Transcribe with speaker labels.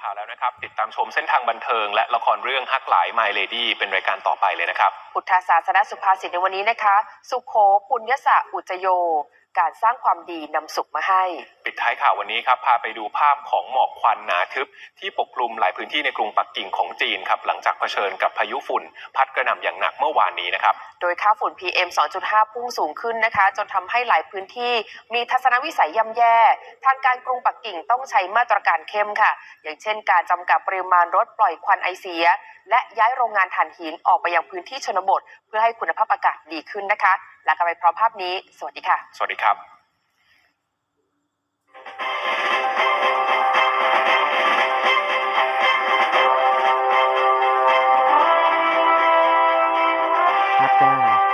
Speaker 1: ข่าวแล้วนะครับ ติดตามชมเส้นทางบันเทิง และละครเรื่องฮักหลาย My Lady เป็นรายการต่อไปเลยนะครับ
Speaker 2: พุทธศาสนสุภาษิตในวันนี้นะคะ สุโขปุญญสะอุจจโย การสร้างความดีนำสุขมาให้
Speaker 1: ปิดท้ายข่าววันนี้ครับพาไปดูภาพของหมอกควันหนาทึบ ที่ปกคลุมหลายพื้นที่ในกรุงปักกิ่งของจีนครับหลังจากเผชิญกับพายุฝุ่น พัดกระหน่ำอย่างหนักเมื่อวานนี้นะครับ
Speaker 2: โดยค่าฝุ่น PM 2.5 พุ่งสูงขึ้นนะคะ จนทำให้หลายพื้นที่มีทัศนวิสัยย่ำแย่ ทางการกรุงปักกิ่งต้องใช้มาตรการเข้มค่ะ อย่างเช่น การจำกัดปริมาณรถปล่อยควันไอเสีย และย้ายโรงงานถ่านหินออกไปยังพื้นที่ชนบท เพื่อให้คุณภาพอากาศดีขึ้นนะคะลากันไปพร้อมภาพนี้ สวัสดีค่ะ
Speaker 1: สวัสดีครับภาครับ